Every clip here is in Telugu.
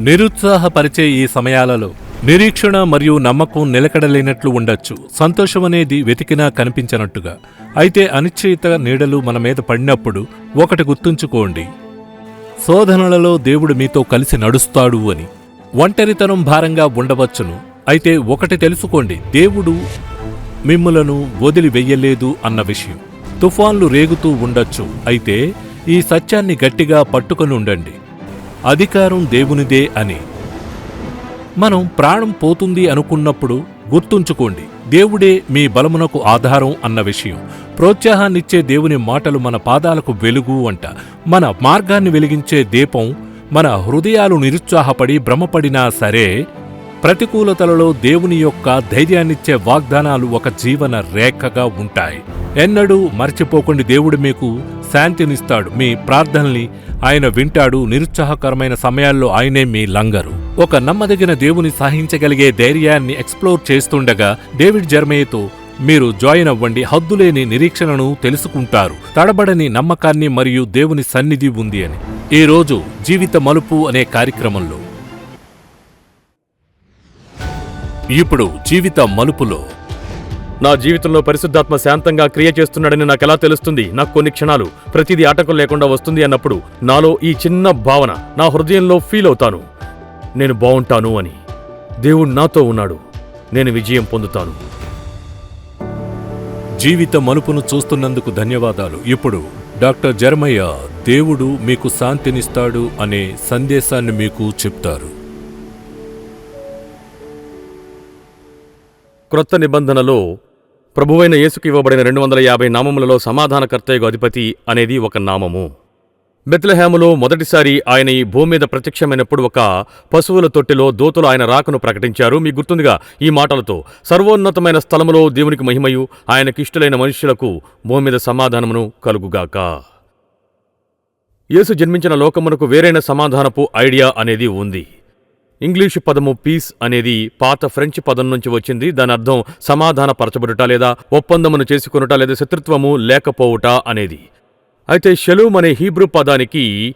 నిరుత్సాహపరిచే ఈ సమయాలలో నిరీక్షణ మరియు నమ్మకం నిలకడలేనట్లు ఉండొచ్చు. సంతోషం అనేది వెతికినా కనిపించనట్టుగా. అయితే అనిశ్చయిత నీడలు మన మీద పడినప్పుడు ఒకటి గుర్తుంచుకోండి. శోధనలలో దేవుడు మీతో కలిసి నడుస్తాడు అని. ఒంటరితనం భారంగా ఉండవచ్చును. అయితే ఒకటి తెలుసుకోండి. దేవుడు మిమ్ములను వదిలి వెయ్యలేదు అన్న విషయం. తుఫాన్లు రేగుతూ ఉండొచ్చు. అయితే ఈ సత్యాన్ని గట్టిగా పట్టుకొని ఉండండి. అధికారం దేవునిదే అని. మనం ప్రాణం పోతుంది అనుకున్నప్పుడు గుర్తుంచుకోండి దేవుడే మీ బలమునకు ఆధారం అన్న విషయం. ప్రోత్సాహాన్నిచ్చే దేవుని మాటలు మన పాదాలకు వెలుగు అంట. మన మార్గాన్ని వెలిగించే దీపం మన హృదయాలు నిరుత్సాహపడి భ్రమపడినా సరే ప్రతికూలతలలో దేవుని యొక్క ధైర్యాన్నిచ్చే వాగ్దానాలు ఒక జీవన రేఖగా ఉంటాయి. ఎన్నడూ మర్చిపోకుండా దేవుడు మీకు శాంతినిస్తాడు. మీ ప్రార్థనల్ని ఆయన వింటాడు. నిరుత్సాహకరమైన సమయాల్లో ఆయనే మీ లంగరు. ఒక నమ్మదగిన దేవుని సహించగలిగే ధైర్యాన్ని ఎక్స్ప్లోర్ చేస్తుండగా డేవిడ్ జర్మేయతో మీరు జాయిన్ అవ్వండి. హద్దులేని నిరీక్షణను తెలుసుకుంటారు. తడబడని నమ్మకాన్ని మరియు దేవుని సన్నిధి ఉంది అని. ఈ రోజు జీవిత మలుపు అనే కార్యక్రమంలో. ఇప్పుడు జీవిత మలుపులో నా జీవితంలో పరిశుద్ధాత్మ శాంతంగా క్రియ చేస్తున్నాడని నాకెలా తెలుస్తుంది? నాకు కొన్ని క్షణాలు ప్రతిదీ ఆటంకం లేకుండా వస్తుంది అన్నప్పుడు నాలో ఈ చిన్న భావన నా హృదయంలో ఫీల్ అవుతాను. నేను బావుంటాను అని. దేవుడు నాతో ఉన్నాడు. నేను విజయం పొందుతాను. జీవిత మలుపును చూస్తున్నందుకు ధన్యవాదాలు. ఇప్పుడు డాక్టర్ జర్మయ్య దేవుడు మీకు శాంతినిస్తాడు అనే సందేశాన్ని మీకు చెప్తారు. క్రొత్త నిబంధనలో ప్రభువైన యేసుకు ఇవ్వబడిన రెండు వందల యాభై నామములలో సమాధానకర్తయ్యకు అధిపతి అనేది ఒక నామము. బెత్లహేములో మొదటిసారి ఆయన ఈ భూమి మీద ప్రత్యక్షమైనప్పుడు ఒక పశువుల తొట్టిలో దూతలు ఆయన రాకను ప్రకటించారు. మీకు గుర్తుందిగా ఈ మాటలతో సర్వోన్నతమైన స్థలములో దేవునికి మహిమయు ఆయనకిష్టులైన మనుష్యులకు భూమి మీద సమాధానమును కలుగుగాక. యేసు జన్మించిన లోకమునకు వేరైన సమాధానపు ఐడియా అనేది ఉంది. ఇంగ్లీషు పదము పీస్ అనేది పాత ఫ్రెంచ్ పదం నుంచి వచ్చింది. దాని అర్థం సమాధాన పరచబడుట లేదా ఒప్పందమును చేసుకొనుట లేదా శత్రుత్వము లేకపోవుట అనేది. అయితే షెలూమ్ అనే హీబ్రూ పదానికి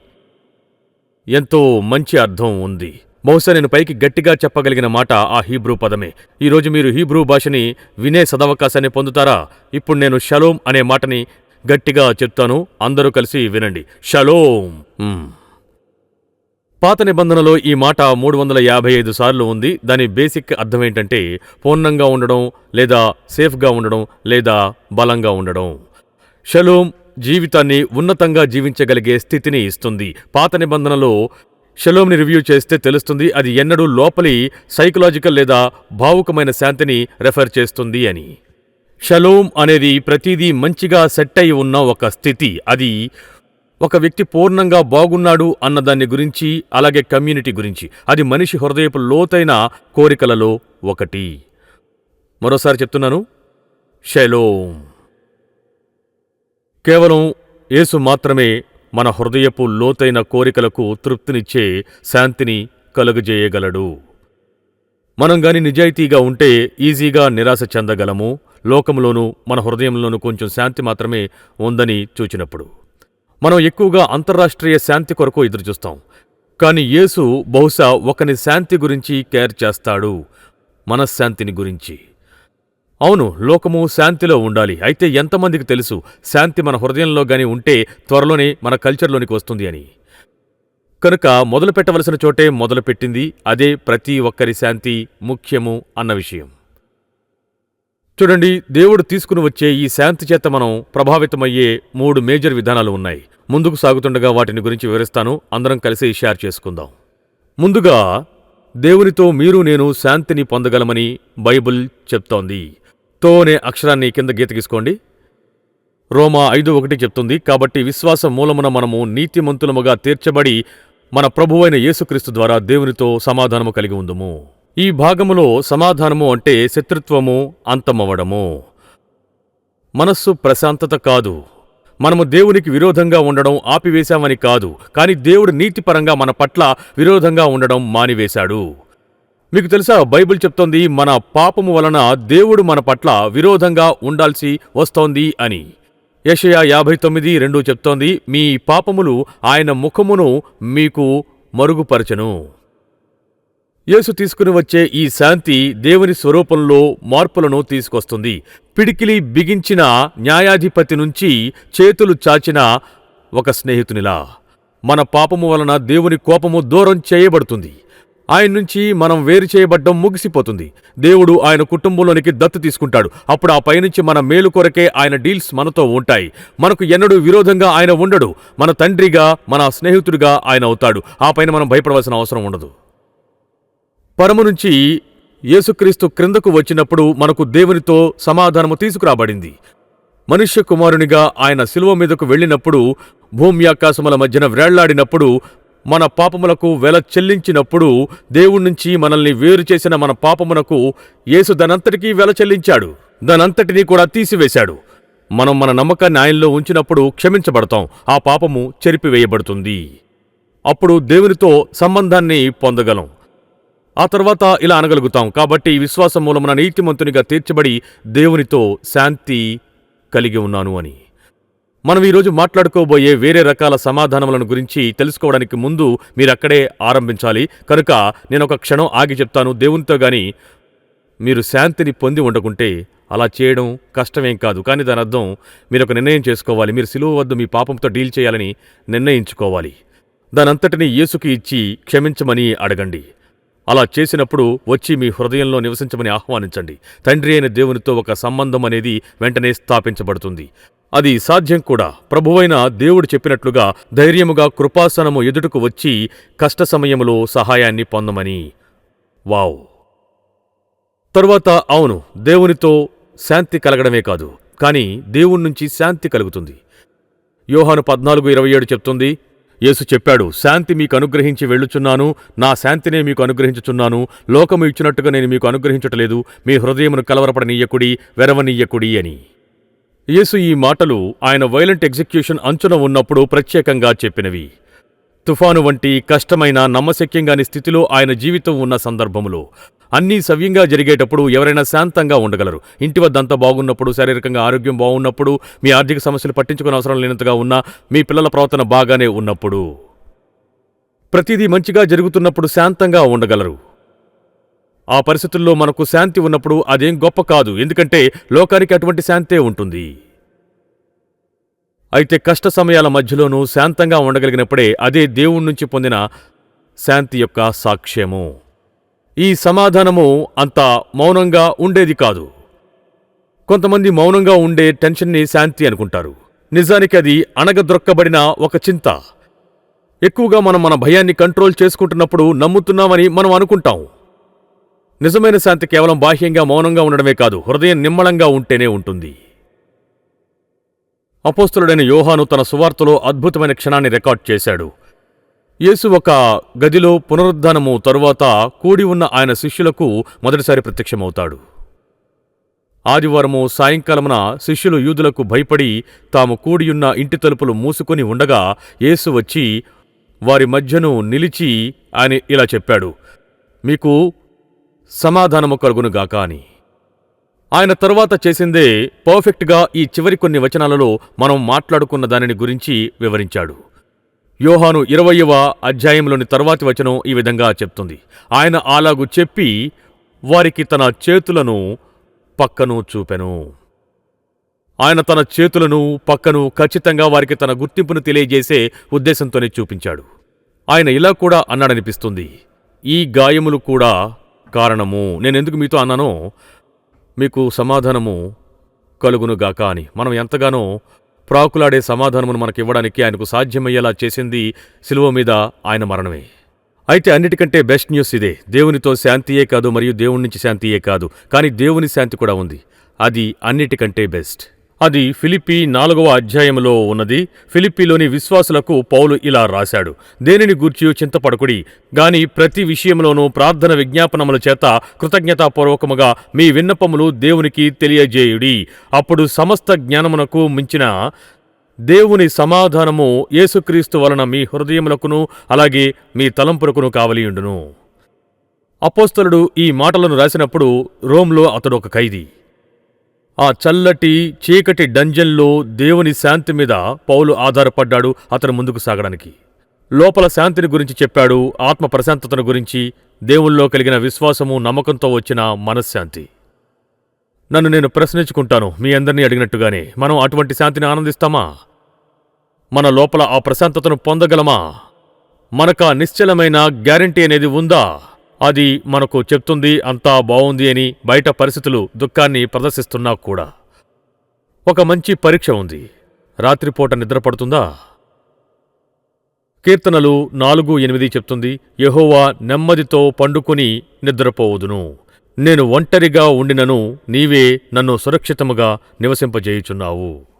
ఎంతో మంచి అర్థం ఉంది. బహుశా నేను పైకి గట్టిగా చెప్పగలిగిన మాట ఆ హీబ్రూ పదమే. ఈరోజు మీరు హీబ్రూ భాషని వినే సదవకాశాన్ని పొందుతారా? ఇప్పుడు నేను షలోమ్ అనే మాటని గట్టిగా చెప్తాను. అందరూ కలిసి వినండి. షలోమ్. పాత నిబంధనలో ఈ మాట మూడు వందల యాభై ఐదు సార్లు ఉంది. దాని బేసిక్ అర్థం ఏంటంటే పూర్ణంగా ఉండడం లేదా సేఫ్గా ఉండడం లేదా బలంగా ఉండడం. షలోమ్ జీవితాన్ని ఉన్నతంగా జీవించగలిగే స్థితిని ఇస్తుంది. పాత నిబంధనలో షలోమ్ని రివ్యూ చేస్తే తెలుస్తుంది అది ఎన్నడూ లోపలి సైకలాజికల్ లేదా భావుకమైన శాంతిని రెఫర్ చేస్తుంది అని. షలోమ్ అనేది ప్రతిదీ మంచిగా సెట్ అయి ఉన్న ఒక స్థితి. అది ఒక వ్యక్తి పూర్ణంగా బాగున్నాడు అన్న గురించి అలాగే కమ్యూనిటీ గురించి. అది మనిషి హృదయపు లోతైన కోరికలలో ఒకటి. మరోసారి చెప్తున్నాను. షలోమ్ కేవలం యేసు మాత్రమే మన హృదయపు లోతైన కోరికలకు తృప్తినిచ్చే శాంతిని కలుగజేయగలడు. మనం గాని నిజాయితీగా ఉంటే ఈజీగా నిరాశ చెందగలము. లోకంలోనూ మన హృదయంలోనూ కొంచెం శాంతి మాత్రమే ఉందని చూచినప్పుడు. మనం ఎక్కువగా అంతర్రాష్ట్రీయ శాంతి కొరకు ఎదురుచూస్తాం. కానీ యేసు బహుశా ఒకని శాంతి గురించి కేర్ చేస్తాడు. మనశ్శాంతిని గురించి. అవును లోకము శాంతిలో ఉండాలి. అయితే ఎంతమందికి తెలుసు? శాంతి మన హృదయంలో గాని ఉంటే త్వరలోనే మన కల్చర్లోనికి వస్తుంది అని. కనుక మొదలు పెట్టవలసిన చోటే మొదలుపెట్టింది అదే ప్రతి ఒక్కరి శాంతి ముఖ్యము అన్న విషయం. చూడండి దేవుడు తీసుకుని వచ్చే ఈ శాంతి చేత మనం ప్రభావితమయ్యే మూడు మేజర్ విధానాలు ఉన్నాయి. ముందుకు సాగుతుండగా వాటిని గురించి వివరిస్తాను. అందరం కలిసి షేర్ చేసుకుందాం. ముందుగా దేవునితో మీరు నేను శాంతిని పొందగలమని బైబిల్ చెప్తోంది. తో అనే అక్షరాన్ని కింద గీతగీసుకోండి రోమా ఐదు ఒకటి చెప్తుంది కాబట్టి విశ్వాస మూలమున మనము నీతిమంతులముగా తీర్చబడి మన ప్రభువైన యేసుక్రీస్తు ద్వారా దేవునితో సమాధానము కలిగి ఉందము. ఈ భాగములో సమాధానము అంటే శత్రుత్వము అంతమవడము. మనస్సు ప్రశాంతత కాదు. మనము దేవునికి విరోధంగా ఉండడం ఆపివేశామని కాదు కానీ దేవుడు నీతిపరంగా మన పట్ల విరోధంగా ఉండడం మానివేశాడు. మీకు తెలుసా బైబిల్ చెప్తోంది మన పాపము వలన దేవుడు మన పట్ల విరోధంగా ఉండాల్సి వస్తోంది అని. యషయా యాభై తొమ్మిది రెండు చెప్తోంది మీ పాపములు ఆయన ముఖమును మీకు మరుగుపరచను. యేసు తీసుకుని వచ్చే ఈ శాంతి దేవుని స్వరూపంలో మార్పులను తీసుకొస్తుంది. పిడికిలి బిగించిన న్యాయాధిపతి నుంచి చేతులు చాచిన ఒక స్నేహితునిలా. మన పాపము వలన దేవుని కోపము దూరం చేయబడుతుంది. ఆయన నుంచి మనం వేరు చేయబడ్డం ముగిసిపోతుంది. దేవుడు ఆయన కుటుంబంలోనికి దత్తు తీసుకుంటాడు. అప్పుడు ఆ పైనుంచి మన మేలు కొరకే ఆయన డీల్స్ మనతో ఉంటాయి. మనకు ఎన్నడూ విరోధంగా ఆయన ఉండడు. మన తండ్రిగా మన స్నేహితుడిగా ఆయన అవుతాడు. ఆ పైన మనం భయపడవలసిన అవసరం ఉండదు. పరము నుంచి యేసుక్రీస్తు క్రిందకు వచ్చినప్పుడు మనకు దేవునితో సమాధానము తీసుకురాబడింది. మనుష్య కుమారునిగా ఆయన శిలువ మీదకు వెళ్ళినప్పుడు భూమి ఆకాశముల మధ్యన వేళ్ళాడినప్పుడు మన పాపములకు వెల చెల్లించినప్పుడు దేవుడి నుంచి మనల్ని వేరు చేసిన మన పాపమునకు యేసు దానంతటికీ వెల చెల్లించాడు. దానంతటినీ కూడా తీసివేశాడు. మనం మన నమ్మకాన్ని ఆయనలో ఉంచినప్పుడు క్షమించబడతాం. ఆ పాపము చెరిపివేయబడుతుంది. అప్పుడు దేవునితో సంబంధాన్ని పొందగలం. ఆ తర్వాత ఇలా అనగలుగుతాం. కాబట్టి విశ్వాసం మూలమున నీతిమంతునిగా తీర్చబడి దేవునితో శాంతి కలిగి ఉన్నాను అని. మనం ఈరోజు మాట్లాడుకోబోయే వేరే రకాల సమాధానములను గురించి తెలుసుకోవడానికి ముందు మీరు అక్కడే ఆరంభించాలి. కనుక నేను ఒక క్షణం ఆగి చెప్తాను. దేవునితో గాని మీరు శాంతిని పొంది ఉండకుంటే అలా చేయడం కష్టమేం కాదు. కానీ దాని అర్థం మీరు ఒక నిర్ణయం చేసుకోవాలి. మీరు సిలువ వద్ద మీ పాపంతో డీల్ చేయాలని నిర్ణయించుకోవాలి. దానంతటినీ యేసుకి ఇచ్చి క్షమించమని అడగండి. అలా చేసినప్పుడు వచ్చి మీ హృదయంలో నివసించమని ఆహ్వానించండి. తండ్రి అయిన దేవునితో ఒక సంబంధం అనేది వెంటనే స్థాపించబడుతుంది. అది సాధ్యం కూడా. ప్రభువైన దేవుడు చెప్పినట్లుగా ధైర్యముగా కృపాసనము ఎదుటకు వచ్చి కష్ట సమయములో సహాయాన్ని పొందమని. వావ్! తరువాత అవును దేవునితో శాంతి కలగడమే కాదు కానీ దేవుడి నుంచి శాంతి కలుగుతుంది. యోహాను పద్నాలుగు ఇరవై ఏడు చెప్తుంది యేసు చెప్పాడు శాంతి మీకు అనుగ్రహించి వెళ్ళుచున్నాను. నా శాంతినే మీకు అనుగ్రహించుచున్నాను లోకము ఇచ్చినట్టుగా నేను మీకు అనుగ్రహించటలేదు. మీ హృదయమును కలవరపడనీయకుడి వెరవనీయకుడి అని. యేసు ఈ మాటలు ఆయన వైలెంట్ ఎగ్జిక్యూషన్ అంచున ఉన్నప్పుడు ప్రత్యేకంగా చెప్పినవి. తుఫాను వంటి కష్టమైన నమ్మశక్యంగాని స్థితిలో ఆయన జీవితం ఉన్న సందర్భములో. అన్నీ సవ్యంగా జరిగేటప్పుడు ఎవరైనా శాంతంగా ఉండగలరు. ఇంటి వద్ద అంతా బాగున్నప్పుడు శారీరకంగా ఆరోగ్యం బాగున్నప్పుడు మీ ఆర్థిక సమస్యలు పట్టించుకునే అవసరం లేనంతగా ఉన్నా మీ పిల్లల ప్రవర్తన బాగానే ఉన్నప్పుడు. ప్రతిదీ మంచిగా జరుగుతున్నప్పుడు శాంతంగా ఉండగలరు. ఆ పరిస్థితుల్లో మనకు శాంతి ఉన్నప్పుడు అదేం గొప్ప కాదు. ఎందుకంటే లోకానికి అటువంటి శాంతే ఉంటుంది. అయితే కష్ట సమయాల మధ్యలోనూ శాంతంగా ఉండగలిగినప్పుడే అదే దేవుడి నుంచి పొందిన శాంతి యొక్క సాక్ష్యము. ఈ సమాధానము అంత మౌనంగా ఉండేది కాదు. కొంతమంది మౌనంగా ఉండే టెన్షన్ని శాంతి అనుకుంటారు. నిజానికి అది అణగద్రొక్కబడిన ఒక చింత. ఎక్కువగా మనం మన భయాన్ని కంట్రోల్ చేసుకుంటున్నప్పుడు నమ్ముతున్నామని మనం అనుకుంటాం. నిజమైన శాంతి కేవలం బాహ్యంగా మౌనంగా ఉండడమే కాదు హృదయం నిమ్మళంగా ఉంటేనే ఉంటుంది. అపోస్తులుడైన యోహాను తన సువార్తలో అద్భుతమైన క్షణాన్ని రికార్డ్ చేశాడు. యేసు ఒక గదిలో పునరుద్ధానము తరువాత కూడి ఉన్న ఆయన శిష్యులకు మొదటిసారి ప్రత్యక్షమవుతాడు. ఆదివారము సాయంకాలమున శిష్యులు యూదులకు భయపడి తాము కూడియున్న ఇంటి తలుపులు మూసుకొని ఉండగా యేసు వచ్చి వారి మధ్యను నిలిచి ఆయన ఇలా చెప్పాడు మీకు సమాధానము కలుగునుగాక అని. ఆయన తరువాత చేసిందే పర్ఫెక్ట్గా ఈ చివరి కొన్ని వచనాలలో మనం మాట్లాడుకున్న దానిని గురించి వివరించాడు. యోహాను ఇరవయవ అధ్యాయంలోని తర్వాతి వచనం ఈ విధంగా చెప్తుంది. ఆయన అలాగు చెప్పి వారికి తన చేతులను పక్కను చూపెను. ఆయన తన చేతులను పక్కను ఖచ్చితంగా వారికి తన గుర్తింపును తెలియజేసే ఉద్దేశంతోనే చూపించాడు. ఆయన ఇలా కూడా అన్నాడనిపిస్తుంది. ఈ గాయములు కూడా కారణము. నేనెందుకు మీతో అన్నానో మీకు సమాధానము కలుగునుగాక అని. మనం ఎంతగానో ప్రాకులాడే సమాధానమును మనకివ్వడానికి ఆయనకు సాధ్యమయ్యేలా చేసింది శిలువ మీద ఆయన మరణమే. అయితే అన్నిటికంటే బెస్ట్ న్యూస్ ఇదే. దేవునితో శాంతియే కాదు మరియు దేవుణ్ణించి నుంచి శాంతియే కాదు. కానీ దేవుని శాంతి కూడా ఉంది. అది అన్నిటికంటే బెస్ట్ అది ఫిలిప్పి నాలుగవ అధ్యాయంలో ఉన్నది. ఫిలిప్పిలోని విశ్వాసులకు పౌలు ఇలా రాశాడు దేనిని గూర్చి చింతపడకుడి గాని ప్రతి విషయంలోనూ ప్రార్థన విజ్ఞాపనముల చేత కృతజ్ఞతాపూర్వకముగా మీ విన్నపములు దేవునికి తెలియజేయుడి. అప్పుడు సమస్త జ్ఞానమునకు మించిన దేవుని సమాధానము యేసుక్రీస్తు వలన మీ హృదయములకును అలాగే మీ తలంపులకును కావలియుండును. అపోస్తలుడు ఈ మాటలను రాసినప్పుడు రోమ్లో అతడు ఒక ఖైదీ ఆ చల్లటి చీకటి డంజన్లో దేవుని శాంతి మీద పౌలు ఆధారపడ్డాడు అతను ముందుకు సాగడానికి. లోపల శాంతిని గురించి చెప్పాడు ఆత్మ ప్రశాంతతను గురించి దేవుల్లో కలిగిన విశ్వాసము నమ్మకంతో వచ్చిన మనశ్శాంతి. నన్ను నేను ప్రశ్నించుకుంటాను మీ అందరినీ అడిగినట్టుగానే మనం అటువంటి శాంతిని ఆనందిస్తామా? మన లోపల ఆ ప్రశాంతతను పొందగలమా? మనకా నిశ్చలమైన గ్యారంటీ అనేది ఉందా? అది మనకు చెప్తుంది అంతా బాగుంది అని బయట పరిస్థితులు దుఃఖాన్ని ప్రదర్శిస్తున్నా కూడా. ఒక మంచి పరీక్ష ఉంది. రాత్రిపూట నిద్రపడుతుందా? కీర్తనలు నాలుగు ఎనిమిది చెప్తుంది యహోవా నెమ్మదితో పండుకుని నిద్రపోవుదును. నేను ఒంటరిగా ఉండినను నీవే నన్ను సురక్షితముగా నివసింపజేయుచున్నావు.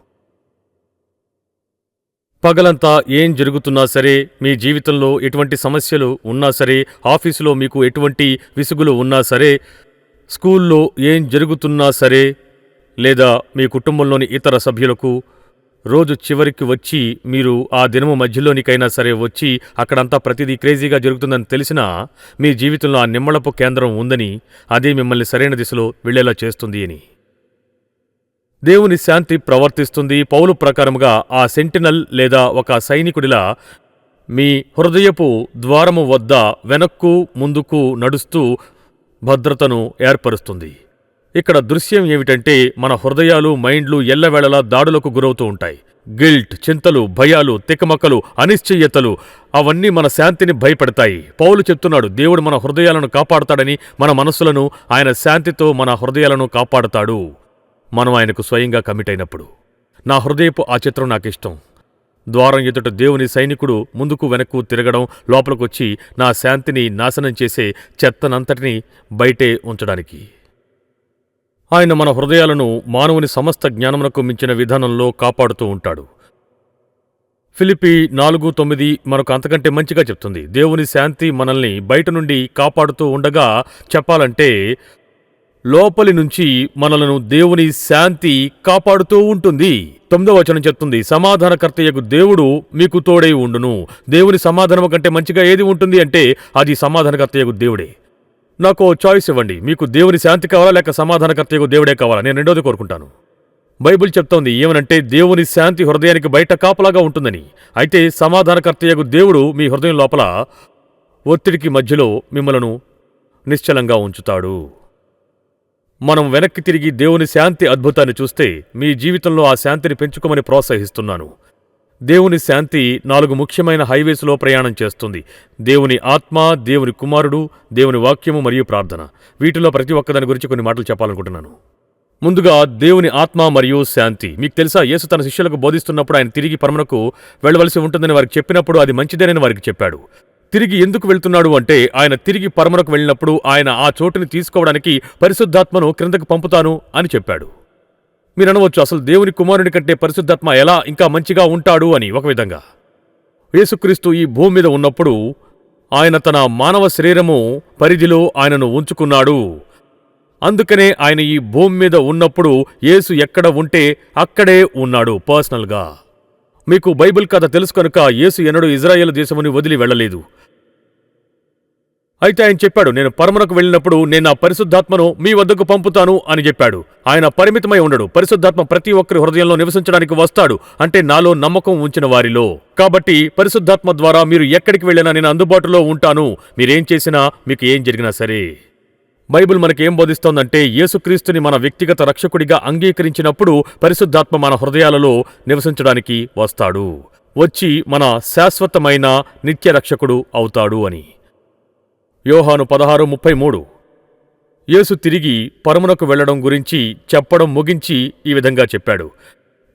పగలంతా ఏం జరుగుతున్నా సరే మీ జీవితంలో ఎటువంటి సమస్యలు ఉన్నా సరే ఆఫీసులో మీకు ఎటువంటి విసుగులు ఉన్నా సరే స్కూల్లో ఏం జరుగుతున్నా సరే లేదా మీ కుటుంబంలోని ఇతర సభ్యులకు రోజు చివరికి వచ్చి మీరు ఆ దినము మధ్యలోనికైనా సరే వచ్చి అక్కడంతా ప్రతిదీ క్రేజీగా జరుగుతుందని తెలిసినా మీ జీవితంలో ఆ నిమ్మళపు కేంద్రం ఉందని అదే మిమ్మల్ని సరైన దిశలో వెళ్ళేలా చేస్తుంది అని. దేవుని శాంతి ప్రవర్తిస్తుంది. పౌలు ప్రకారముగా ఆ సెంటినల్ లేదా ఒక సైనికుడిలా మీ హృదయపు ద్వారము వద్ద వెనక్కు ముందుకు నడుస్తూ భద్రతను ఏర్పరుస్తుంది. ఇక్కడ దృశ్యం ఏమిటంటే మన హృదయాలు మైండ్లు ఎల్లవేళలా దాడులకు గురవుతూ ఉంటాయి. గిల్ట్ చింతలు భయాలు తికమకలు అనిశ్చయతలు అవన్నీ మన శాంతిని భయపెడతాయి. పౌలు చెప్తున్నాడు దేవుడు మన హృదయాలను కాపాడతాడని మన మనస్సులను ఆయన శాంతితో మన హృదయాలను కాపాడుతాడు. మనం ఆయనకు స్వయంగా కమిట్ అయినప్పుడు. నా హృదయపు ఆ చిత్రం నాకిష్టం. ద్వారం ఎదుట దేవుని సైనికుడు ముందుకు వెనక్కు తిరగడం లోపలికొచ్చి నా శాంతిని నాశనం చేసే చెత్తనంతటిని బయటే ఉంచడానికి. ఆయన మన హృదయాలను మానవుని సమస్త జ్ఞానమునకు మించిన విధానంలో కాపాడుతూ ఉంటాడు. ఫిలిపి నాలుగు తొమ్మిది మనకు అంతకంటే మంచిగా చెప్తుంది. దేవుని శాంతి మనల్ని బయట నుండి కాపాడుతూ ఉండగా చెప్పాలంటే లోపలి నుంచి మనలను దేవుని శాంతి కాపాడుతూ ఉంటుంది. తొమ్మిదవ వచనం చెప్తుంది సమాధానకర్తయ్యకు దేవుడు మీకు తోడై ఉండును. దేవుని సమాధానం కంటే మంచిగా ఏది ఉంటుంది అంటే అది సమాధానకర్తయ్యకు దేవుడే. నాకు చాయిస్ ఇవ్వండి మీకు దేవుని శాంతి కావాలా లేక సమాధానకర్తయ్యకు దేవుడే కావాలా? నేను రెండోది కోరుకుంటాను. బైబిల్ చెప్తోంది ఏమనంటే దేవుని శాంతి హృదయానికి బయట కాపలాగా ఉంటుందని. అయితే సమాధానకర్తయ్యకు దేవుడు మీ హృదయం లోపల ఒత్తిడికి మధ్యలో మిమ్మలను నిశ్చలంగా ఉంచుతాడు. మనం వెనక్కి తిరిగి దేవుని శాంతి అద్భుతాన్ని చూస్తే మీ జీవితంలో ఆ శాంతిని పెంచుకోమని ప్రోత్సహిస్తున్నాను. దేవుని శాంతి నాలుగు ముఖ్యమైన హైవేస్లో ప్రయాణం చేస్తుంది. దేవుని ఆత్మ దేవుని కుమారుడు దేవుని వాక్యము మరియు ప్రార్థన. వీటిలో ప్రతి ఒక్కదాని గురించి కొన్ని మాటలు చెప్పాలనుకుంటున్నాను. ముందుగా దేవుని ఆత్మ మరియు శాంతి. మీకు తెలుసా యేసు తన శిష్యులకు బోధిస్తున్నప్పుడు ఆయన తిరిగి పరమనకు వెళ్ళవలసి ఉంటుందని వారికి చెప్పినప్పుడు అది మంచిదేనని వారికి చెప్పాడు. తిరిగి ఎందుకు వెళ్తున్నాడు అంటే ఆయన తిరిగి పరమరకు వెళ్ళినప్పుడు ఆయన ఆ చోటుని తీసుకోవడానికి పరిశుద్ధాత్మను క్రిందకు పంపుతాను అని చెప్పాడు. మీరు అనవచ్చు అసలు దేవుని కుమారుని కంటే పరిశుద్ధాత్మ ఎలా ఇంకా మంచిగా ఉంటాడు అని ఒక విధంగా. యేసుక్రీస్తు ఈ భూమి మీద ఉన్నప్పుడు ఆయన తన మానవ శరీరము పరిధిలో ఆయనను ఉంచుకున్నాడు. అందుకనే ఆయన ఈ భూమి మీద ఉన్నప్పుడు యేసు ఎక్కడ ఉంటే అక్కడే ఉన్నాడు పర్సనల్గా. మీకు బైబిల్ కథ తెలుసు కనుక యేసు ఎన్నడూ ఇజ్రాయేల్ దేశముని వదిలి వెళ్ళలేదు. అయితే ఆయన చెప్పాడు నేను పరమునకు వెళ్ళినప్పుడు నేను నా పరిశుద్ధాత్మను మీ వద్దకు పంపుతాను అని చెప్పాడు. ఆయన పరిమితమై ఉండడు పరిశుద్ధాత్మ ప్రతి ఒక్కరి హృదయంలో నివసించడానికి వస్తాడు అంటే నాలో నమ్మకం ఉంచిన వారిలో. కాబట్టి పరిశుద్ధాత్మ ద్వారా మీరు ఎక్కడికి వెళ్ళినా నేను అందుబాటులో ఉంటాను మీరేం చేసినా మీకు ఏం జరిగినా సరే. బైబిల్ మనకేం బోధిస్తోందంటే యేసుక్రీస్తుని మన వ్యక్తిగత రక్షకుడిగా అంగీకరించినప్పుడు పరిశుద్ధాత్మ మన హృదయాలలో నివసించడానికి వస్తాడు. వచ్చి మన శాశ్వతమైన నిత్య రక్షకుడు అవుతాడు అని. యోహాను పదహారు ముప్పై మూడు. యేసు తిరిగి పరమునకు వెళ్ళడం గురించి చెప్పడం ముగించి ఈ విధంగా చెప్పాడు.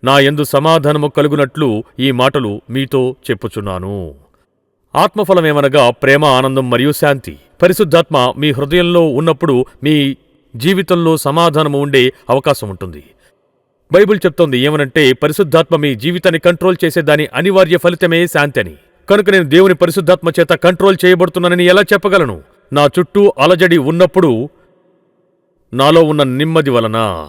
నా ఎందు సమాధానము కలుగునట్లు ఈ మాటలు మీతో చెప్పుచున్నాను. ఆత్మఫలమేమనగా ప్రేమ ఆనందం మరియు శాంతి. పరిశుద్ధాత్మ మీ హృదయంలో ఉన్నప్పుడు మీ జీవితంలో సమాధానము ఉండే అవకాశం ఉంటుంది. బైబిల్ చెప్తోంది ఏమనంటే పరిశుద్ధాత్మ మీ జీవితాన్ని కంట్రోల్ చేసే దాని అనివార్య ఫలితమే శాంతి అని. కనుక నేను దేవుని పరిశుద్ధాత్మ చేత కంట్రోల్ చేయబడుతున్నానని ఎలా చెప్పగలను? నా చుట్టూ అలజడి ఉన్నప్పుడు నాలో ఉన్న నెమ్మది వలన.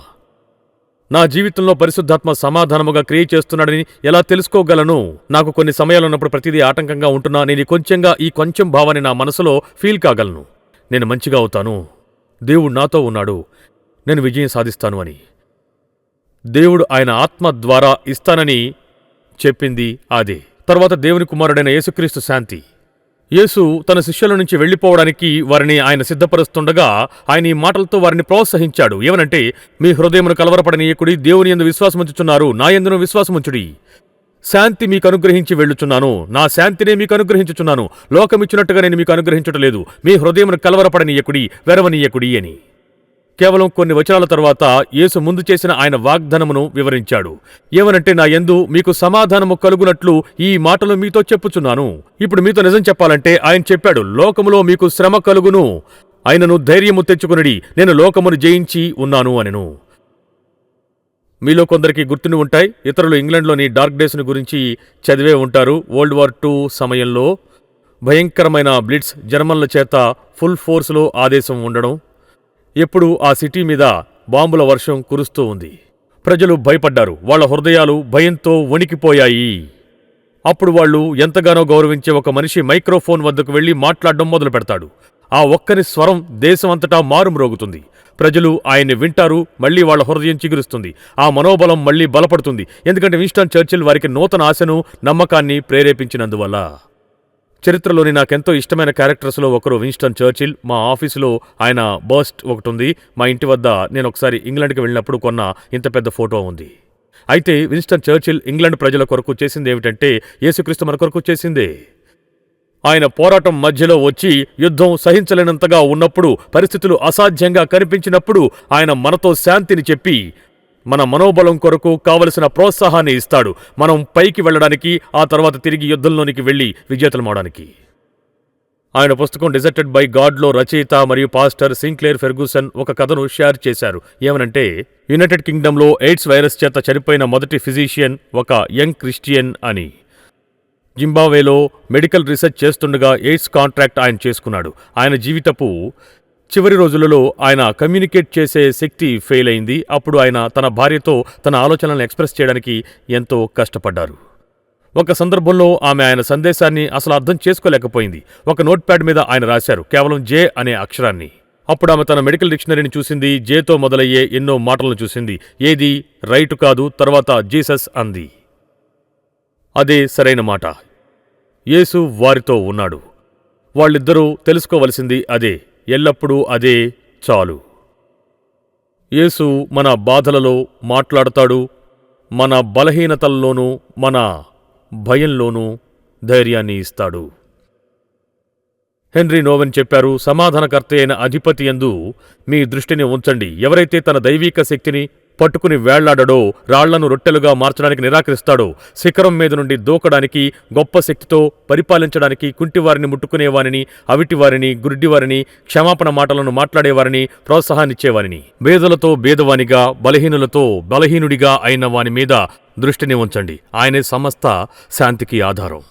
నా జీవితంలో పరిశుద్ధాత్మ సమాధానముగా క్రియ చేస్తున్నాడని ఎలా తెలుసుకోగలను? నాకు కొన్ని సమయాలు ఉన్నప్పుడు ప్రతిదీ ఆటంకంగా ఉంటున్నా నేను కొంచెంగా ఈ కొంచెం భావాన్ని నా మనసులో ఫీల్ కాగలను. నేను మంచిగా అవుతాను. దేవుడు నాతో ఉన్నాడు. నేను విజయం సాధిస్తాను అని. దేవుడు ఆయన ఆత్మ ద్వారా ఇస్తానని చెప్పింది అదే. తర్వాత దేవుని కుమారుడైన యేసుక్రీస్తు శాంతి. యేసు తన శిష్యుల నుంచి వెళ్ళిపోవడానికి వారిని ఆయన సిద్ధపరుస్తుండగా ఆయన ఈ మాటలతో వారిని ప్రోత్సహించాడు. ఏమనంటే మీ హృదయమును కలవరపడనీయకుడి దేవుని ఎందు విశ్వాసముంచుచున్నారు. నా ఎందును విశ్వాసముంచుడి? శాంతి మీకు అనుగ్రహించి వెళ్ళుచున్నాను. నా శాంతినే మీకు అనుగ్రహించుచున్నాను. లోకమిచ్చినట్టుగా నేను మీకు అనుగ్రహించటలేదు మీ హృదయమును కలవరపడనీయకుడి వెరవనీయకుడి అని. కేవలం కొన్ని వచనాల తర్వాత యేసు ముందు చేసిన ఆయన వాగ్దానమును వివరించాడు. ఏమనంటే నా యందు మీకు సమాధానము కలుగునట్లు ఈ మాటలు మీతో చెప్పుచున్నాను. ఇప్పుడు మీతో నిజం చెప్పాలంటే ఆయన చెప్పాడు లోకములో మీకు శ్రమ కలుగును. ఆయనను ధైర్యము తెచ్చుకునడి నేను లోకమును జయించి ఉన్నాను అనెను. మీలో కొందరికి గుర్తుని ఉంటాయి. ఇతరులు ఇంగ్లండ్లోని డార్క్ డేస్ను గురించి చదివే ఉంటారు. వరల్డ్ వార్ టూ సమయంలో భయంకరమైన బ్లిట్స్ జర్మన్ల చేత ఫుల్ ఫోర్స్లో ఆదేశం ఉండడం ఎప్పుడూ ఆ సిటీ మీద బాంబుల వర్షం కురుస్తూ ఉంది. ప్రజలు భయపడ్డారు. వాళ్ళ హృదయాలు భయంతో వణికిపోయాయి. అప్పుడు వాళ్ళు ఎంతగానో గౌరవించే ఒక మనిషి మైక్రోఫోన్ వద్దకు వెళ్ళి మాట్లాడడం మొదలు పెడతాడు. ఆ ఒక్కరి స్వరం దేశమంతటా మారుమ్రోగుతుంది ప్రజలు ఆయన్ని వింటారు మళ్ళీ వాళ్ళ హృదయం చిగురుస్తుంది. ఆ మనోబలం మళ్ళీ బలపడుతుంది. ఎందుకంటే విన్స్టన్ చర్చిల్ వారికి నూతన ఆశను నమ్మకాన్ని ప్రేరేపించినందువల్ల. చరిత్రలోని నాకెంతో ఇష్టమైన క్యారెక్టర్స్లో ఒకరు విన్స్టన్ చర్చిల్. మా ఆఫీసులో ఆయన బర్స్ట్ ఒకటి ఉంది మా ఇంటి వద్ద నేను ఒకసారి ఇంగ్లాండ్కి వెళ్ళినప్పుడు కొన్న ఇంత పెద్ద ఫోటో ఉంది. అయితే విన్స్టన్ చర్చిల్ ఇంగ్లాండ్ ప్రజల కొరకు చేసింది ఏమిటంటే యేసుక్రీస్తు మన కొరకు చేసిందే. ఆయన పోరాటం మధ్యలో వచ్చి యుద్ధం సహించలేనంతగా ఉన్నప్పుడు పరిస్థితులు అసాధ్యంగా కనిపించినప్పుడు ఆయన మనతో శాంతిని చెప్పి మన మనోబలం కొరకు కావలసిన ప్రోత్సాహాన్ని ఇస్తాడు. మనం పైకి వెళ్ళడానికి ఆ తర్వాత తిరిగి యుద్ధంలోనికి వెళ్ళి విజేతలమవడానికి ఆయన పుస్తకం డిజర్టెడ్ బై గాడ్లో రచయిత మరియు పాస్టర్ సింక్లేర్ ఫెర్గూసన్ ఒక కథను షేర్ చేశారు. ఏమనంటే యునైటెడ్ కింగ్డమ్లో ఎయిడ్స్ వైరస్ చేత చనిపోయిన మొదటి ఫిజీషియన్ ఒక యంగ్ క్రిస్టియన్ అని. జింబావేలో మెడికల్ రీసెర్చ్ చేస్తుండగా ఎయిడ్స్ కాంట్రాక్ట్ ఆయన చేసుకున్నాడు. ఆయన జీవితపు చివరి రోజులలో ఆయన కమ్యూనికేట్ చేసే శక్తి ఫెయిల్ అయింది. అప్పుడు ఆయన తన భార్యతో తన ఆలోచనలను ఎక్స్ప్రెస్ చేయడానికి ఎంతో కష్టపడ్డారు. ఒక సందర్భంలో ఆమె ఆయన సందేశాన్ని అసలు అర్థం చేసుకోలేకపోయింది. ఒక నోట్ ప్యాడ్ మీద ఆయన రాశారు కేవలం జే అనే అక్షరాన్ని. అప్పుడు ఆమె తన మెడికల్ డిక్షనరీని చూసింది జేతో మొదలయ్యే ఎన్నో మాటలను చూసింది. ఏది? రైట్ కాదు తర్వాత జీసస్ అంది. అదే సరైన మాట. యేసు వారితో ఉన్నాడు. వాళ్ళిద్దరూ తెలుసుకోవలసింది అదే. ఎల్లప్పుడూ అదే చాలు. యేసు మన బాధలలో మాట్లాడతాడు మన బలహీనతల్లోనూ మన భయంలోనూ ధైర్యాన్ని ఇస్తాడు. హెన్రీ నోవెన్ చెప్పారు సమాధానకర్త అయిన అధిపతి యందు మీ దృష్టిని ఉంచండి. ఎవరైతే తన దైవీక శక్తిని పట్టుకుని వేళ్ళాడడో. రాళ్ళను రొట్టెలుగా మార్చడానికి నిరాకరిస్తాడో. శిఖరం మీద నుండి దూకడానికి గొప్ప శక్తితో పరిపాలించడానికి కుంటివారిని ముట్టుకునేవారిని అవిటివారిని గుడ్డివారిని క్షమాపణ మాటలను మాట్లాడేవారిని ప్రోత్సాహాన్నిచ్చేవారిని బేదలతో బేదవానిగా బలహీనులతో బలహీనుడిగా అయిన వాని మీద దృష్టిని ఉంచండి. ఆయనే సమస్త శాంతికి ఆధారం.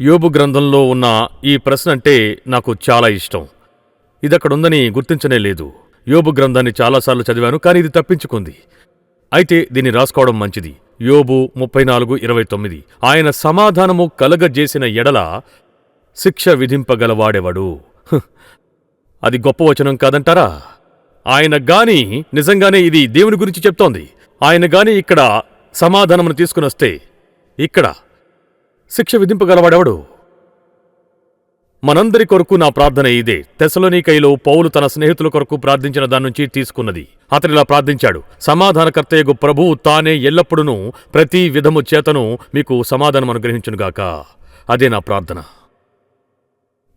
యోబు గ్రంథంలో ఉన్న ఈ ప్రశ్న అంటే నాకు చాలా ఇష్టం. ఇదక్కడుందని గుర్తించనే లేదు. యోబు గ్రంథాన్ని చాలాసార్లు చదివాను కానీ ఇది తప్పించుకుంది. అయితే దీన్ని రాసుకోవడం మంచిది. యోబు ముప్పై నాలుగు ఇరవై తొమ్మిది. ఆయన సమాధానము కలగజేసిన ఎడల శిక్ష విధింపగలవాడెవడు? అది గొప్ప వచనం కాదంటారా? ఆయన గాని నిజంగానే ఇది దేవుని గురించి చెప్తోంది. ఆయన గాని ఇక్కడ సమాధానమును తీసుకునొస్తే ఇక్కడ శిక్ష విధింపగలవాడెవడు? మనందరి కొరకు నా ప్రార్థన ఇదే. తెసలోనికైలో పౌలు తన స్నేహితుల కొరకు ప్రార్థించిన దాని నుంచి తీసుకున్నది. అతనిలా ప్రార్థించాడు సమాధానకర్తయగు ప్రభువు తానే ఎల్లప్పుడూ ప్రతి విధము చేతను మీకు సమాధానం అనుగ్రహించునుగాక అదే నా ప్రార్థన.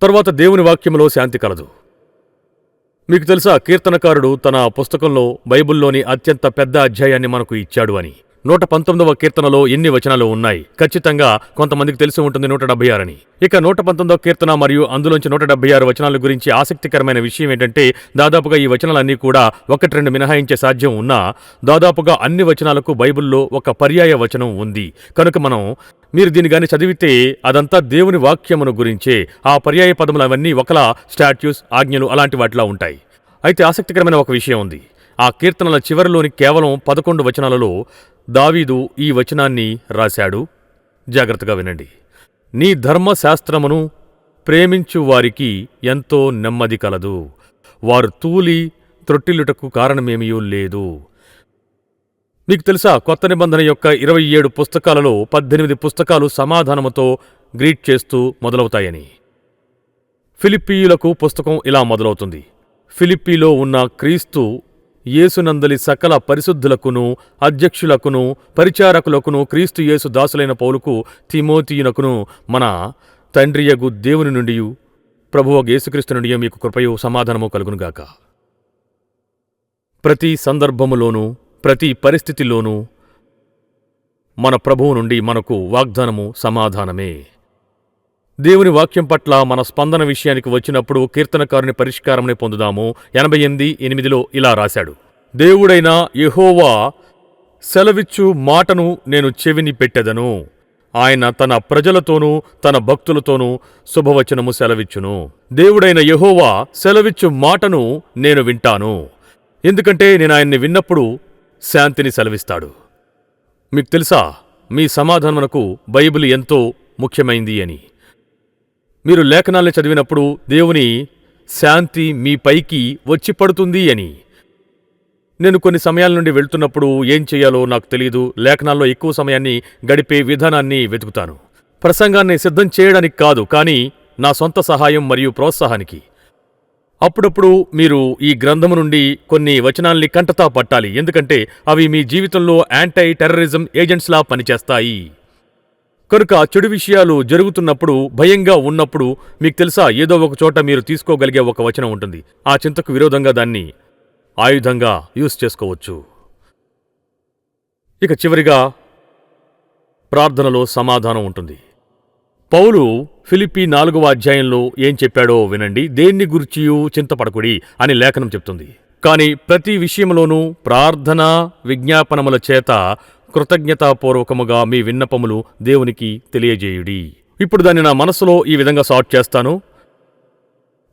తరువాత దేవుని వాక్యములో శాంతి కలదు. మీకు తెలుసా కీర్తనకారుడు తన పుస్తకంలో బైబిల్లోని అత్యంత పెద్ద అధ్యాయాన్ని మనకు ఇచ్చాడు అని. నూట పంతొమ్మిదవ కీర్తనలో ఎన్ని వచనాలు ఉన్నాయి? ఖచ్చితంగా కొంతమందికి తెలిసి ఉంటుంది నూట డెబ్బై ఆరని ఇక నూట పంతొమ్మిదవ కీర్తన మరియు అందులోంచి నూట డెబ్బై ఆరు వచనాల గురించి ఆసక్తికరమైన విషయం ఏంటంటే దాదాపుగా ఈ వచనాలన్నీ కూడా ఒకటి రెండు మినహాయించే సాధ్యం ఉన్నా దాదాపుగా అన్ని వచనాలకు బైబిల్లో ఒక పర్యాయ వచనం ఉంది. కనుక మనం మీరు దీని గాని చదివితే అదంతా దేవుని వాక్యమును గురించే. ఆ పర్యాయ పదములు అవన్నీ ఒకలా స్టాట్యూస్ ఆజ్ఞలు అలాంటి వాటిలా ఉంటాయి. అయితే ఆసక్తికరమైన ఒక విషయం ఉంది. ఆ కీర్తనల చివరిలోని కేవలం పదకొండు వచనాలలో దావీదు ఈ వచనాన్ని రాశాడు. జాగ్రత్తగా వినండి. నీ ధర్మశాస్త్రమును ప్రేమించు వారికి ఎంతో నెమ్మది కలదు. వారు తూలి త్రొట్టిల్లుటకు కారణమేమియూ లేదు. మీకు తెలుసా కొత్త నిబంధన యొక్క ఇరవై ఏడు పుస్తకాలలో పద్దెనిమిది పుస్తకాలు సమాధానముతో గ్రీట్ చేస్తూ మొదలవుతాయని. ఫిలిప్పీయులకు పుస్తకం ఇలా మొదలవుతుంది. ఫిలిప్పీలో ఉన్న క్రీస్తు యేసునందలి సకల పరిశుద్ధులకును అధ్యక్షులకును పరిచారకులకును క్రీస్తు యేసు దాసులైన పౌలుకు తిమోతియునకును మన తండ్రియగు దేవుని నుండి ప్రభువ యేసుక్రీస్తు నుండి మీకు కృపయు సమాధానము కలుగునుగాక. ప్రతి సందర్భములోనూ ప్రతి పరిస్థితిలోనూ మన ప్రభువు నుండి మనకు వాగ్దానము సమాధానమే. దేవుని వాక్యం పట్ల మన స్పందన విషయానికి వచ్చినప్పుడు కీర్తనకారుని పరిష్కారంని పొందుదాము. ఎనభై ఎనిమిది ఎనిమిదిలో ఇలా రాశాడు. దేవుడైన యహోవా సెలవిచ్చు మాటను నేను చెవిని పెట్టెదను. ఆయన తన ప్రజలతోనూ తన భక్తులతోనూ శుభవచనము సెలవిచ్చును. దేవుడైన యహోవా సెలవిచ్చు మాటను నేను వింటాను. ఎందుకంటే నేను ఆయన్ని విన్నప్పుడు శాంతిని సెలవిస్తాడు. మీకు తెలుసా మీ సమాధానమునకు బైబిల్ ఎంతో ముఖ్యమైంది అని. మీరు లేఖనాల్ని చదివినప్పుడు దేవుని శాంతి మీ పైకి వచ్చి పడుతుంది అని. నేను కొన్ని సమయాల నుండి వెళ్తున్నప్పుడు ఏం చేయాలో నాకు తెలియదు లేఖనాల్లో ఎక్కువ సమయాన్ని గడిపే విధానాన్ని వెతుకుతాను. ప్రసంగాన్ని సిద్ధం చేయడానికి కాదు కానీ నా సొంత సహాయం మరియు ప్రోత్సాహానికి. అప్పుడప్పుడు మీరు ఈ గ్రంథము నుండి కొన్ని వచనాల్ని కంటతా పట్టాలి ఎందుకంటే అవి మీ జీవితంలో యాంటై టెర్రరిజం ఏజెంట్స్లా పనిచేస్తాయి. కనుక చెడు విషయాలు జరుగుతున్నప్పుడు భయంగా ఉన్నప్పుడు మీకు తెలుసా ఏదో ఒక చోట మీరు తీసుకోగలిగే ఒక వచనం ఉంటుంది. ఆ చింతకు విరోధంగా దాన్ని ఆయుధంగా యూస్ చేసుకోవచ్చు. ఇక చివరిగా ప్రార్థనలో సమాధానం ఉంటుంది. పౌలు ఫిలిప్పి నాలుగవ అధ్యాయంలో ఏం చెప్పాడో వినండి. దేన్ని గుర్చియు చింతపడకుడి అని లేఖనం చెప్తుంది. కానీ ప్రతి విషయంలోనూ ప్రార్థన విజ్ఞాపనముల చేత కృతజ్ఞతాపూర్వకముగా మీ విన్నపములు దేవునికి తెలియజేయుడి. ఇప్పుడు దాన్ని నా మనసులో ఈ విధంగా సార్ట్ చేస్తాను.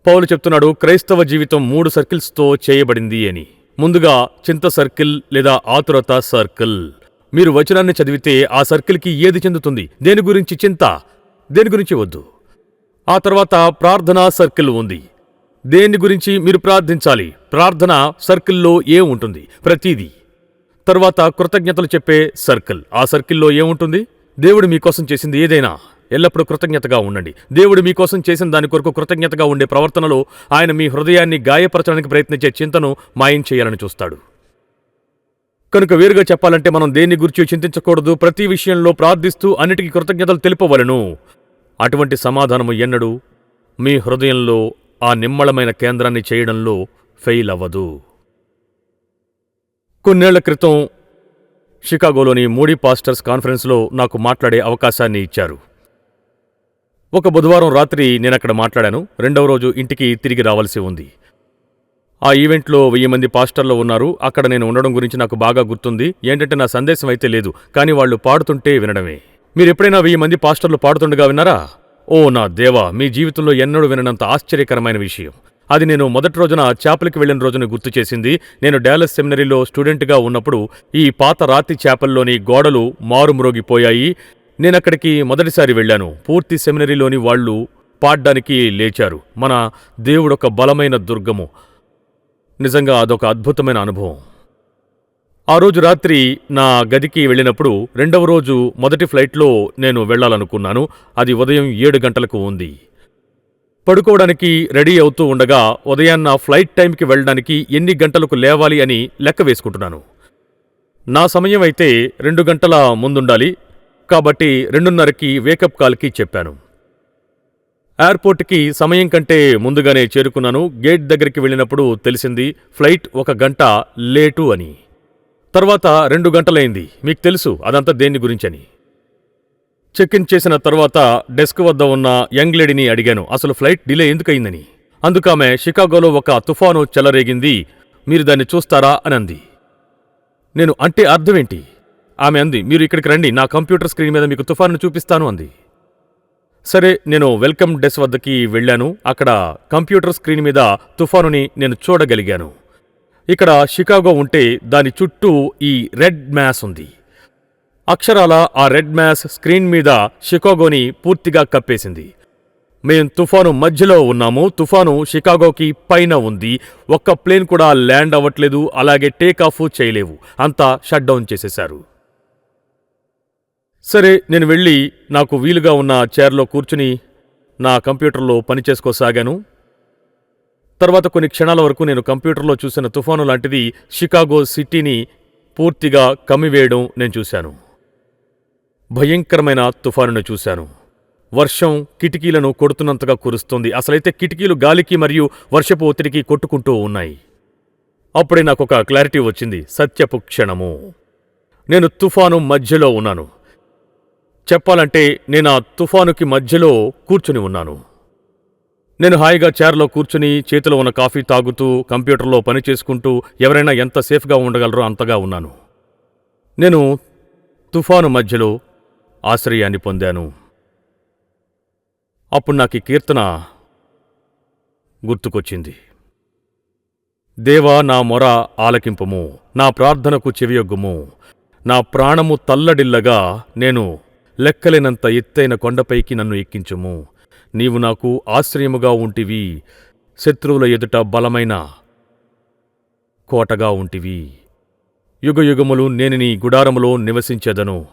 పౌలు చెప్తున్నాడు క్రైస్తవ జీవితం మూడు సర్కిల్స్తో చేయబడింది అని. ముందుగా చింత సర్కిల్ లేదా ఆతురత సర్కిల్. మీరు వచనాన్ని చదివితే ఆ సర్కిల్కి ఏది చెందుతుంది? దేని గురించి చింత? దేని గురించి వద్దు. ఆ తర్వాత ప్రార్థనా సర్కిల్ ఉంది. దేని గురించి మీరు ప్రార్థించాలి? ప్రార్థన సర్కిల్లో ఏ ఉంటుంది? ప్రతిదీ. తర్వాత కృతజ్ఞతలు చెప్పే సర్కిల్. ఆ సర్కిల్లో ఏముంటుంది? దేవుడు మీకోసం చేసింది ఏదైనా. ఎల్లప్పుడూ కృతజ్ఞతగా ఉండండి. దేవుడు మీకోసం చేసిన దాని కొరకు కృతజ్ఞతగా ఉండే ప్రవర్తనలో ఆయన మీ హృదయాన్ని గాయపరచడానికి ప్రయత్నించే చింతను మాయం చేయాలని చూస్తాడు. కనుక వేరుగా చెప్పాలంటే మనం దేన్ని గురించి చింతించకూడదు? ప్రతి విషయంలో ప్రార్థిస్తూ అన్నిటికీ కృతజ్ఞతలు తెలుపవలను. అటువంటి సమాధానము ఎన్నడూ మీ హృదయంలో ఆ నిమ్మళమైన కేంద్రాన్ని చేయడంలో ఫెయిల్ అవ్వదు. కొన్నేళ్ళ క్రితం షికాగోలోని మూడీ పాస్టర్స్ కాన్ఫరెన్స్లో నాకు మాట్లాడే అవకాశాన్ని ఇచ్చారు. ఒక బుధవారం రాత్రి నేను అక్కడ మాట్లాడాను. రెండవ రోజు ఇంటికి తిరిగి రావాల్సి ఉంది. ఆ ఈవెంట్లో వెయ్యి మంది పాస్టర్లు ఉన్నారు. అక్కడ నేను ఉండడం గురించి నాకు బాగా గుర్తుంది. ఏంటంటే నా సందేశం అయితే లేదు కానీ వాళ్ళు పాడుతుంటే వినడమే. మీరు ఎప్పుడైనా వెయ్యి మంది పాస్టర్లు పాడుతుండగా విన్నారా? ఓ నా దేవా మీ జీవితంలో ఎన్నడూ విననంత ఆశ్చర్యకరమైన విషయం. అది నేను మొదటి రోజున చేపలకి వెళ్ళిన రోజున గుర్తు చేసింది. నేను డాలస్ సెమినరీలో స్టూడెంట్గా ఉన్నప్పుడు ఈ పాత రాతి చేపల్లోని గోడలు మారుమ్రోగిపోయాయి. నేనక్కడికి మొదటిసారి వెళ్ళాను. పూర్తి సెమినరీలోని వాళ్ళు పాడ్డానికి లేచారు. మన దేవుడొక బలమైన దుర్గము. నిజంగా అదొక అద్భుతమైన అనుభవం. ఆ రోజు రాత్రి నా గదికి వెళ్ళినప్పుడు రెండవ రోజు మొదటి ఫ్లైట్లో నేను వెళ్ళాలనుకున్నాను. అది ఉదయం ఏడు గంటలకు ఉంది. పడుకోవడానికి రెడీ అవుతూ ఉండగా ఉదయాన్న ఫ్లైట్ టైంకి వెళ్ళడానికి ఎన్ని గంటలకు లేవాలి అని లెక్క వేసుకుంటున్నాను. నా సమయం అయితే రెండు గంటల ముందుండాలి. కాబట్టి రెండున్నరకి వేకప్ కాల్కి చెప్పాను. ఎయిర్పోర్ట్కి సమయం కంటే ముందుగానే చేరుకున్నాను. గేట్ దగ్గరికి వెళ్ళినప్పుడు తెలిసింది ఫ్లైట్ ఒక గంట లేటు అని. తర్వాత రెండు గంటలైంది. మీకు తెలుసు అదంతా దేని గురించని. చెక్ ఇన్ చేసిన తర్వాత డెస్క్ వద్ద ఉన్న యంగ్ లేడీని అడిగాను. అసలు ఫ్లైట్ డిలే ఎందుకయిందని అందుకామె షికాగోలో ఒక తుఫాను చెలరేగింది. మీరు దాన్ని చూస్తారా? అని అంది. నేను అంటే అర్థమేంటి ఆమె అంది. మీరు ఇక్కడికి రండి. నా కంప్యూటర్ స్క్రీన్ మీద మీకు తుఫాను చూపిస్తాను అంది. సరే నేను వెల్కమ్ డెస్క్ వద్దకి వెళ్ళాను. అక్కడ కంప్యూటర్ స్క్రీన్ మీద తుఫానుని నేను చూడగలిగాను. ఇక్కడ షికాగో ఉంటే దాని చుట్టూ ఈ రెడ్ మ్యాస్ ఉంది. అక్షరాల ఆ రెడ్ మ్యాస్ స్క్రీన్ మీద షికాగోని పూర్తిగా కప్పేసింది. మేం తుఫాను మధ్యలో ఉన్నాము తుఫాను షికాగోకి పైన ఉంది ఒక్క ప్లేన్ కూడా ల్యాండ్ అవ్వట్లేదు అలాగే టేక్ ఆఫ్ చేయలేవు అంతా షట్ డౌన్ చేసేశారు. సరే నేను వెళ్ళి నాకు వీలుగా ఉన్న చైర్లో కూర్చుని నా కంప్యూటర్లో పని చేసుకోసాగాను. తర్వాత కొన్ని క్షణాల వరకు నేను కంప్యూటర్లో చూసిన తుఫాను లాంటిది షికాగో సిటీని పూర్తిగా కమ్మివేయడం నేను చూశాను. భయంకరమైన తుఫానును చూశాను. వర్షం కిటికీలను కొడుతున్నంతగా కురుస్తుంది. అసలైతే కిటికీలు గాలికి మరియు వర్షపు ఒత్తిడికి కొట్టుకుంటూ ఉన్నాయి. అప్పుడే నాకు ఒక క్లారిటీ వచ్చింది. సత్యపు క్షణము. నేను తుఫాను మధ్యలో ఉన్నాను. చెప్పాలంటే నేను ఆ తుఫానుకి మధ్యలో కూర్చుని ఉన్నాను. నేను హాయిగా చైర్లో కూర్చుని చేతిలో ఉన్న కాఫీ తాగుతూ కంప్యూటర్లో పని చేసుకుంటూ ఎవరైనా ఎంత సేఫ్గా ఉండగలరో అంతగా ఉన్నాను. నేను తుఫాను మధ్యలో ఆశ్రయాన్ని పొందాను. అప్పుడు నాకు కీర్తన గుర్తుకొచ్చింది. దేవా నా మొర ఆలకింపము నా ప్రార్థనకు చెవియొగ్గుము నా ప్రాణము తల్లడిల్లగా నేను లెక్కలేనంత ఎత్తైన కొండపైకి నన్ను ఎక్కించుము. నీవు నాకు ఆశ్రయముగా ఉంటివి శత్రువుల ఎదుట బలమైన కోటగా ఉంటివి. యుగయుగములు నేను నీ గుడారములో నివసించెదను.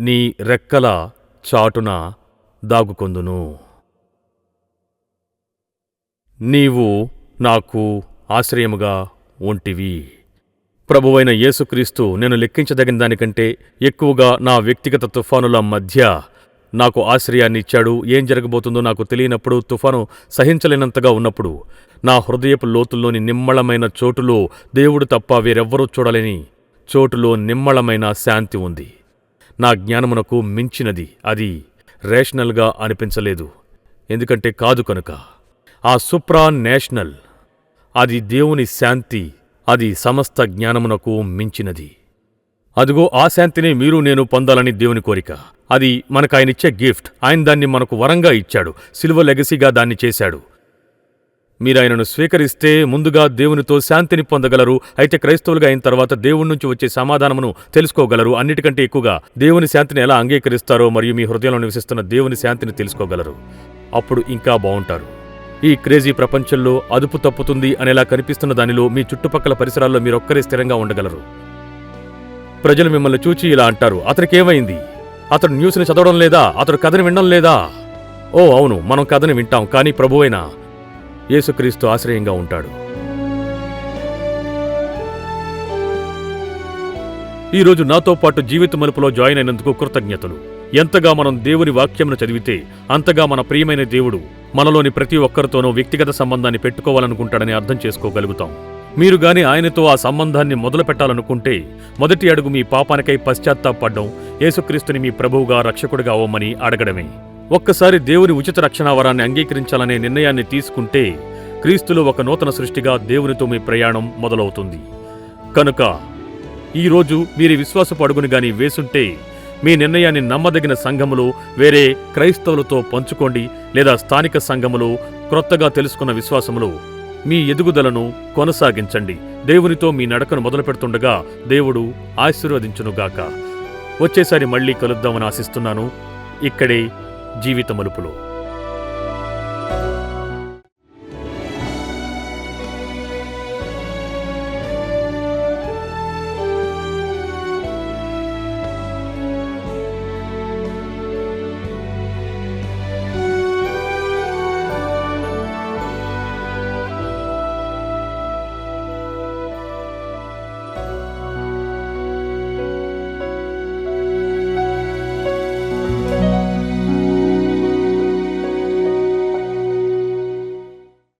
నీ రెక్కల చాటున దాగుకొందును. నీవు నాకు ఆశ్రయముగా ఉంటివి ప్రభువైన యేసుక్రీస్తు నేను లెక్కించదగిన దానికంటే ఎక్కువగా నా వ్యక్తిగత తుఫానుల మధ్య నాకు ఆశ్రయాన్ని ఇచ్చాడు. ఏం జరగబోతుందో నాకు తెలియనప్పుడు తుఫాను సహించలేనంతగా ఉన్నప్పుడు నా హృదయపు లోతుల్లోని నిమ్మళమైన చోటులో దేవుడు తప్ప వేరెవ్వరూ చూడలేని చోటులో నిమ్మళమైన శాంతి ఉంది. నా జ్ఞానమునకు మించినది అది రేషనల్గా అనిపించలేదు. ఎందుకంటే కాదు కనుక. ఆ సుప్రా నేషనల్ అది దేవుని శాంతి అది సమస్త జ్ఞానమునకు మించినది. అదిగో ఆ శాంతిని మీరు నేను పొందాలని దేవుని కోరిక. అది మనకు ఆయన ఇచ్చే గిఫ్ట్ ఆయన దాన్ని మనకు వరంగా ఇచ్చాడు. సిల్వ లెగసీగా దాన్ని చేశాడు. మీరు ఆయనను స్వీకరిస్తే ముందుగా దేవునితో శాంతిని పొందగలరు. అయితే క్రైస్తవులుగా అయిన తర్వాత దేవుడి నుంచి వచ్చే సమాధానమును తెలుసుకోగలరు. అన్నిటికంటే ఎక్కువగా దేవుని శాంతిని ఎలా అంగీకరిస్తారో మరియు మీ హృదయంలో నివసిస్తున్న దేవుని శాంతిని తెలుసుకోగలరు. అప్పుడు ఇంకా బాగుంటారు. ఈ క్రేజీ ప్రపంచంలో అదుపు తప్పుతుంది అనేలా కనిపిస్తున్న దానిలో మీ చుట్టుపక్కల పరిసరాల్లో మీరొక్కరే స్థిరంగా ఉండగలరు. ప్రజలు మిమ్మల్ని చూచి ఇలా అంటారు. అతనికి ఏమైంది అతడు న్యూస్ని చదవడం లేదా? అతడు కథని వినడం లేదా? ఓ అవును మనం కథని వింటాం. కానీ ప్రభువైన యేసుక్రీస్తు ఆశ్రయంగా ఉంటాడు. ఈరోజు నాతో పాటు జీవిత మలుపులో జాయిన్ అయినందుకు కృతజ్ఞతలు. ఎంతగా మనం దేవుని వాక్యంను చదివితే అంతగా మన ప్రియమైన దేవుడు మనలోని ప్రతి ఒక్కరితోనూ వ్యక్తిగత సంబంధాన్ని పెట్టుకోవాలనుకుంటాడని అర్థం చేసుకోగలుగుతాం. మీరు గాని ఆయనతో ఆ సంబంధాన్ని మొదలు పెట్టాలనుకుంటే మొదటి అడుగు మీ పాపానికై పశ్చాత్తాపడ్డం యేసుక్రీస్తుని మీ ప్రభువుగా రక్షకుడిగా అవ్వమని అడగడమే. ఒక్కసారి దేవుని ఉచిత రక్షణ వరాన్ని అంగీకరించాలనే నిర్ణయాన్ని తీసుకుంటే క్రీస్తులో ఒక నూతన సృష్టిగా దేవునితో మీ ప్రయాణం మొదలవుతుంది. కనుక ఈరోజు మీరు విశ్వాసపు అడుగును గాని వేసుంటే మీ నిర్ణయాన్ని నమ్మదగిన సంఘములో వేరే క్రైస్తవులతో పంచుకోండి లేదా స్థానిక సంఘములో క్రొత్తగా తెలుసుకున్న విశ్వాసములో మీ ఎదుగుదలను కొనసాగించండి. దేవునితో మీ నడకను మొదలు పెడుతుండగా దేవుడు ఆశీర్వదించునుగాక. వచ్చేసారి మళ్ళీ కలుద్దామని ఆశిస్తున్నాను. ఇక్కడే జీవిత మలుపులో